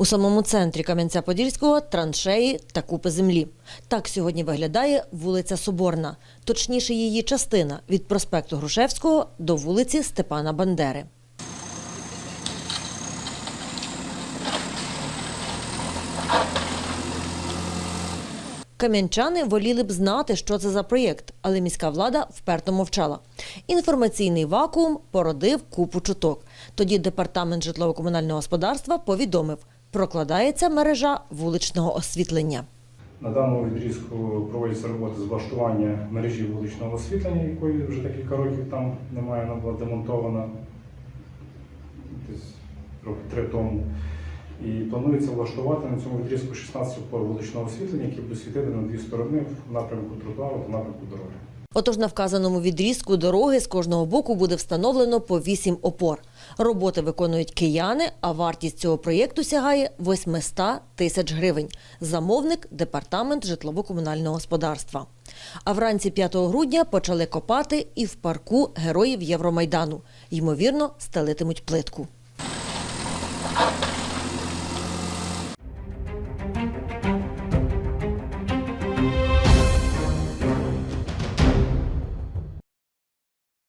У самому центрі Кам'янця-Подільського траншеї та купи землі. Так сьогодні виглядає вулиця Соборна, точніше її частина від проспекту Грушевського до вулиці Степана Бандери. Кам'янчани воліли б знати, що це за проєкт, але міська влада вперто мовчала. Інформаційний вакуум породив купу чуток. Тоді департамент житлово-комунального господарства повідомив, прокладається мережа вуличного освітлення. На даному відрізку проводяться роботи з влаштування мережі вуличного освітлення, якої вже декілька років там немає, вона була демонтована десь роки три тому. І планується влаштувати на цьому відрізку 16 опор вуличного освітлення, які будуть світити на дві сторони в напрямку тротуару та напрямку дороги. Отож, на вказаному відрізку дороги з кожного боку буде встановлено по 8 опор. Роботи виконують кияни, а вартість цього проєкту сягає 800 тисяч гривень. Замовник – департамент житлово-комунального господарства. А вранці 5 грудня почали копати і в парку героїв Євромайдану. Ймовірно, стелитимуть плитку.